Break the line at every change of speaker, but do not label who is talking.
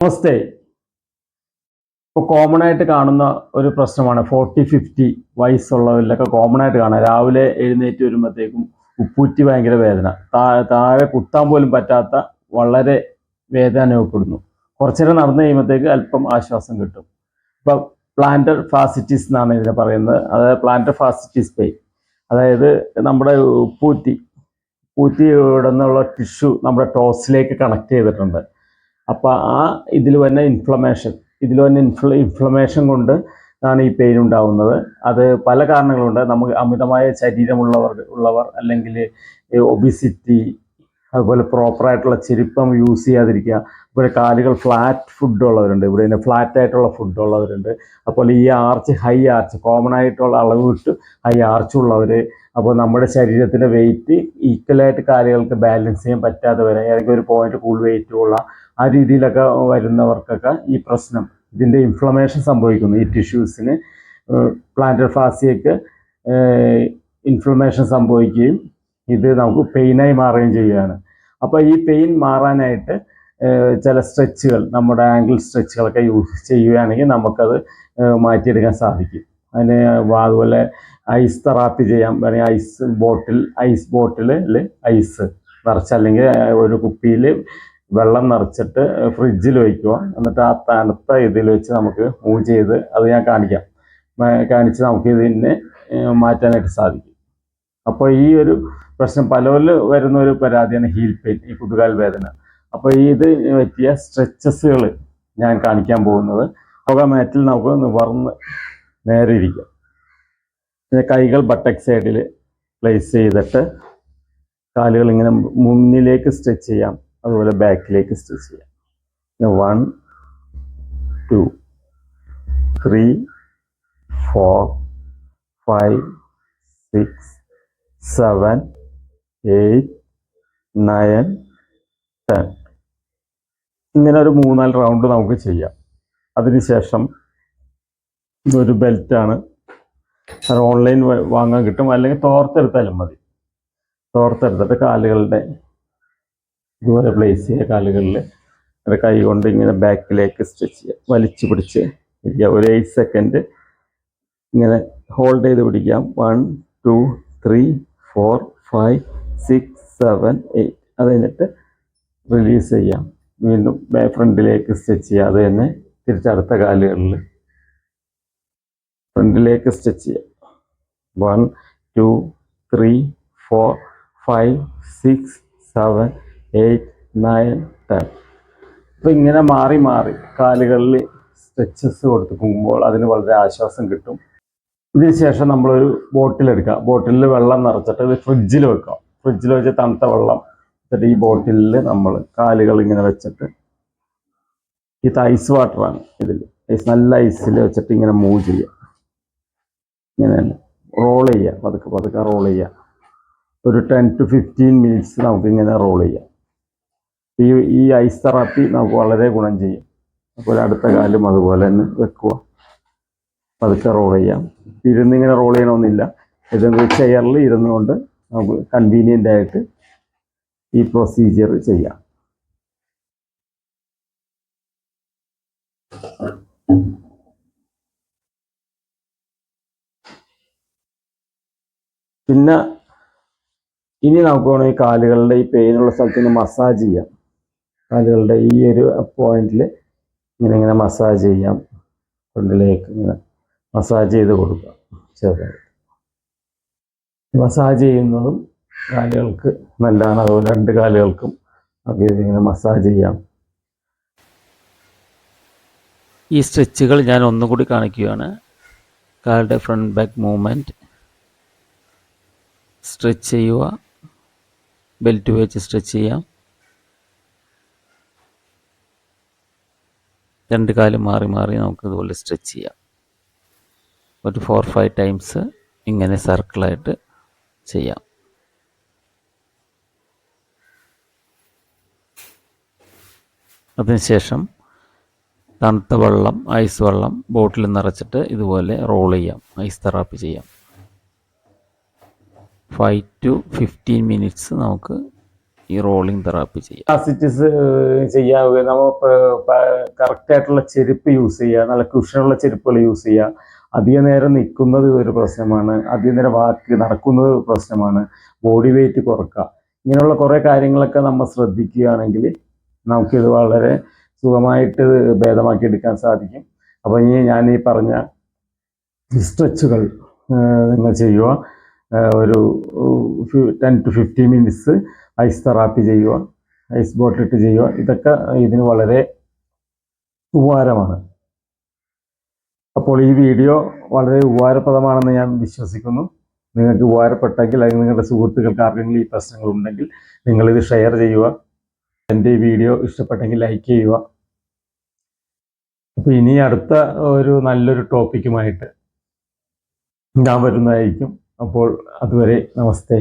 നമസ്തേ. ഇപ്പോൾ കോമൺ ആയിട്ട് കാണുന്ന ഒരു പ്രശ്നമാണ് ഫോർട്ടി ഫിഫ്റ്റി വയസ്സുള്ളവരിലൊക്കെ കോമൺ ആയിട്ട് കാണാം. രാവിലെ എഴുന്നേറ്റ് വരുമ്പോഴത്തേക്കും ഉപ്പൂറ്റി ഭയങ്കര വേദന. താഴെ താഴെ കുത്താൻ പോലും പറ്റാത്ത വളരെ വേദന അനുഭവപ്പെടുന്നു. കുറച്ചു നേരം നടന്നു കഴിയുമ്പോഴത്തേക്ക് അല്പം ആശ്വാസം കിട്ടും. ഇപ്പം പ്ലാന്റർ ഫാസിറ്റിസ് എന്നാണ് ഇതിനെ പറയുന്നത്. അതായത് പ്ലാന്റർ ഫാസിറ്റിസ് പെയിൻ അതായത് നമ്മുടെ ഉപ്പൂറ്റി ഉപ്പൂറ്റി ഇവിടെ നിന്നുള്ള ടിഷ്യൂ നമ്മുടെ ടോസിലേക്ക് കണക്ട് ചെയ്തിട്ടുണ്ട്. അപ്പോൾ ആ ഇതിൽ വരുന്ന ഇൻഫ്ലമേഷൻ ഇതിൽ വരുന്ന ഇൻഫ്ല ഇൻഫ്ലമേഷൻ കൊണ്ട് ആണ് ഈ പെയിൻ ഉണ്ടാകുന്നത് അത് പല കാരണങ്ങളുണ്ട്. നമുക്ക് അമിതമായ ശരീരമുള്ളവർ ഉള്ളവർ അല്ലെങ്കിൽ ഒബിസിറ്റി അതുപോലെ പ്രോപ്പറായിട്ടുള്ള ചെരുപ്പം യൂസ് ചെയ്യാതിരിക്കുക. അതുപോലെ കാലുകൾ ഫ്ലാറ്റ് ഫുഡ് ഉള്ളവരുണ്ട്. ഇവിടെ തന്നെ ഫ്ലാറ്റ് ആയിട്ടുള്ള ഫുഡ് ഉള്ളവരുണ്ട്. അതുപോലെ ഈ ആർച്ച് ഹൈ ആർച്ച് കോമൺ ആയിട്ടുള്ള അളവ് വിട്ട് ഹൈ ആർച്ച് ഉള്ളവർ അപ്പോൾ നമ്മുടെ ശരീരത്തിന്റെ വെയിറ്റ് ഈക്വലായിട്ട് കാലുകൾക്ക് ബാലൻസ് ചെയ്യാൻ പറ്റാതെ വരെ ഏതെങ്കിലും ഒരു പോയിന്റ് കൂടുതൽ വെയിറ്റ് ഉള്ള ആ രീതിയിലൊക്കെ വരുന്നവർക്കൊക്കെ ഈ പ്രശ്നം ഇതിന്റെ ഇൻഫ്ലമേഷൻ സംഭവിക്കുന്നു. ഈ ടിഷ്യൂസിന് പ്ലാന്റർ ഫാസിയക്ക് ഇൻഫ്ലമേഷൻ സംഭവിക്കുകയും ഇത് നമുക്ക് പെയിനായി മാറുകയും ചെയ്യുകയാണ്. അപ്പോൾ ഈ പെയിൻ മാറാനായിട്ട് ചില സ്ട്രെച്ചുകൾ നമ്മുടെ ആംഗിൾ സ്ട്രെച്ചുകളൊക്കെ യൂസ് ചെയ്യുകയാണെങ്കിൽ നമുക്കത് മാറ്റിയെടുക്കാൻ സാധിക്കും. അതിന് അതുപോലെ ഐസ് തെറാപ്പി ചെയ്യാം. വേണമെങ്കിൽ ice bottle ice bottle ice നിറച്ച് അല്ലെങ്കിൽ ഒരു കുപ്പിയിൽ വെള്ളം നിറച്ചിട്ട് ഫ്രിഡ്ജിൽ വയ്ക്കുക എന്നിട്ട് ആ തണുത്ത ഇതിൽ വെച്ച് നമുക്ക് മൂവ് ചെയ്ത് അത് ഞാൻ കാണിക്കാം. കാണിച്ച് നമുക്ക് ഇതിനെ മാറ്റാനായിട്ട് സാധിക്കും. അപ്പോൾ ഈ ഒരു പ്രശ്നം. പലരിൽ വരുന്ന ഒരു പരാതിയാണ് ഹീൽ പെയിൻ ഈ കുതുകാൽ വേദന. അപ്പോൾ ഇത് പറ്റിയ സ്ട്രെച്ചസുകൾ ഞാൻ കാണിക്കാൻ പോകുന്നത്. യോഗ മാറ്റിൽ നമുക്ക് നിവർന്ന് നേരെ ഇരിക്കാം. പിന്നെ കൈകൾ ബട്ടക് സൈഡിൽ പ്ലേസ് ചെയ്തിട്ട് കാലുകൾ ഇങ്ങനെ മുന്നിലേക്ക് സ്ട്രെച്ച് ചെയ്യാം. അതുപോലെ ബാക്കിലേക്ക് സ്ട്രെച്ച് ചെയ്യാം. One two three four five six seven eight nine ten ഇങ്ങനെ ഒരു മൂന്നാൽ റൗണ്ട് നമുക്ക് ചെയ്യാം. അതിനുശേഷം ഇതൊരു ബെൽറ്റാണ് അത് ഓൺലൈൻ വാങ്ങാൻ കിട്ടും. അല്ലെങ്കിൽ തോർത്തെടുത്താലും മതി. തോർത്തെടുത്തിട്ട് കാലുകളുടെ ഇതുപോലെ പ്ലേസ് ചെയ്യുക. കാലുകളിൽ അത് കൈ കൊണ്ട് ഇങ്ങനെ ബാക്കിലേക്ക് സ്ട്രെച്ച് ചെയ്യുക. വലിച്ചു പിടിച്ച് ഇരിക്കുക. ഒരു എയ്റ്റ് സെക്കൻഡ് ഇങ്ങനെ ഹോൾഡ് ചെയ്ത് പിടിക്കാം. One two three four five six seven eight അത് കഴിഞ്ഞിട്ട് റിലീസ് ചെയ്യാം. വീണ്ടും ഫ്രണ്ടിലേക്ക് സ്റ്റിച്ച് ചെയ്യുക അത് തന്നെ തിരിച്ചടുത്ത കാലുകളിൽ ഫ്രണ്ടിലേക്ക് സ്റ്റിച്ച് ചെയ്യുക one two three four five six seven eight nine ten അപ്പോൾ ഇങ്ങനെ മാറി മാറി കാലുകളിൽ സ്ട്രെച്ചസ് കൊടുക്കുമ്പോൾ അതിന് വളരെ ആശ്വാസം കിട്ടും. ഇതിനുശേഷം നമ്മളൊരു ബോട്ടിൽ എടുക്കുക ബോട്ടിലിൽ വെള്ളം നിറച്ചിട്ട് ഫ്രിഡ്ജിൽ വെക്കാം. ഫ്രിഡ്ജിൽ വെച്ച് തണുത്ത വെള്ളം എന്നിട്ട് ഈ ബോട്ടിലിൽ നമ്മൾ കാലുകൾ ഇങ്ങനെ വെച്ചിട്ട് ഇത് ഐസ് വാട്ടറാണ് ഇതിൽ ഐസ് നല്ല ഐസിൽ വെച്ചിട്ട് ഇങ്ങനെ മൂവ് ചെയ്യുക ഇങ്ങനെ റോൾ ചെയ്യുക പതുക്കെ പതുക്കെ റോൾ ചെയ്യുക ഒരു ടെൻ ടു ഫിഫ്റ്റീൻ മിനിറ്റ്സ് നമുക്ക് ഇങ്ങനെ റോൾ ചെയ്യാം. ഈ ഈ ഐസ് തെറാപ്പി നമുക്ക് വളരെ ഗുണം ചെയ്യും. അപ്പോൾ അടുത്ത കാലം അതുപോലെ തന്നെ വെക്കുക പതുക്കെ റോൾ ചെയ്യാം. ഇരുന്നിങ്ങനെ റോൾ ചെയ്യണമെന്നില്ല ഇതെന്ന് ചെയറിൽ ഇരുന്നുകൊണ്ട് നമുക്ക് കൺവീനിയന്റ് ആയിട്ട് ഈ പ്രൊസീജിയർ ചെയ്യാം. പിന്നെ ഇനി നമുക്ക് വേണമെങ്കിൽ കാലുകളുടെ ഈ പെയിനുള്ള സ്ഥലത്ത് നിന്ന് മസാജ് ചെയ്യാം. കാലുകളുടെ ഈ ഒരു പോയിന്റിൽ ഇങ്ങനെ ഇങ്ങനെ മസാജ് ചെയ്യാം. ഫ്രണ്ടിലേക്ക് ഇങ്ങനെ മസാജ് ചെയ്ത് കൊടുക്കാം. ചെറുതായിട്ട്. മസാജ് ചെയ്യുന്നതും കാലുകൾക്ക് നല്ലതാണ്. അതുപോലെ രണ്ട് കാലുകൾക്കും ഒക്കെ ഇങ്ങനെ മസാജ് ചെയ്യാം.
ഈ സ്ട്രെച്ചുകൾ ഞാൻ ഒന്നുകൂടി കാണിക്കുകയാണ്. കാലുടെ ഫ്രണ്ട് ബാക്ക് മൂവ്മെന്റ് സ്ട്രെച്ച് ചെയ്യുക. ബെൽറ്റ് വെച്ച് സ്ട്രെച്ച് ചെയ്യാം. രണ്ട് കാലും മാറി മാറി നമുക്ക് ഇതുപോലെ സ്ട്രെച്ച് ചെയ്യാം. ഒരു ഫോർ ഫൈവ് ടൈംസ് ഇങ്ങനെ സർക്കിളായിട്ട് ചെയ്യാം. അതിനുശേഷം തണുത്ത വെള്ളം ഐസ് വെള്ളം ബോട്ടിൽ നിറച്ചിട്ട് ഇതുപോലെ റോൾ ചെയ്യാം. ഐസ് തെറാപ്പി ചെയ്യാം. ഫൈവ് ടു ഫിഫ്റ്റീൻ മിനിറ്റ്സ് നമുക്ക് ഈ റോളിംഗ് തെറാപ്പി ചെയ്യാം.
ആസിറ്റിസ് ചെയ്യാവുക നമ്മൾ കറക്റ്റ് ആയിട്ടുള്ള ചെരുപ്പ് യൂസ് ചെയ്യുക നല്ല കുഷനുള്ള ചെരുപ്പുകൾ യൂസ് ചെയ്യുക അധിക നേരം നിൽക്കുന്നത് ഒരു പ്രശ്നമാണ്. അധിക നേരം വാക്ക് നടക്കുന്നത് ഒരു പ്രശ്നമാണ്. ബോഡി വെയിറ്റ് കുറക്കുക. ഇങ്ങനെയുള്ള കുറേ കാര്യങ്ങളൊക്കെ നമ്മൾ ശ്രദ്ധിക്കുകയാണെങ്കിൽ നമുക്കിത് വളരെ സുഖമായിട്ട് ഭേദമാക്കി എടുക്കാൻ സാധിക്കും. അപ്പോൾ ഇനി ഞാൻ ഈ പറഞ്ഞ സ്ട്രെച്ചുകൾ നിങ്ങൾ ചെയ്യുക. ഒരു ten to fifteen minutes ice therapy ചെയ്യുക. ഐസ് ബോട്ടിലിട്ട് ചെയ്യുക. ഇതൊക്കെ ഇതിന് വളരെ ഉപകാരമാണ്. അപ്പോൾ ഈ വീഡിയോ വളരെ ഉപകാരപ്രദമാണെന്ന് ഞാൻ വിശ്വസിക്കുന്നു. നിങ്ങൾക്ക് ഉപകാരപ്പെട്ടെങ്കിൽ അല്ലെങ്കിൽ നിങ്ങളുടെ സുഹൃത്തുക്കൾക്ക് ആർക്കെങ്കിലും ഈ പ്രശ്നങ്ങൾ ഉണ്ടെങ്കിൽ നിങ്ങളിത് ഷെയർ ചെയ്യുക. എന്റെ ഈ വീഡിയോ ഇഷ്ടപ്പെട്ടെങ്കിൽ ലൈക്ക് ചെയ്യുക. അപ്പോൾ ഇനി അടുത്ത ഒരു നല്ലൊരു ടോപ്പിക്കുമായിട്ട് ഞാൻ വരുന്നതായിരിക്കും. അപ്പോൾ അതുവരെ നമസ്തേ.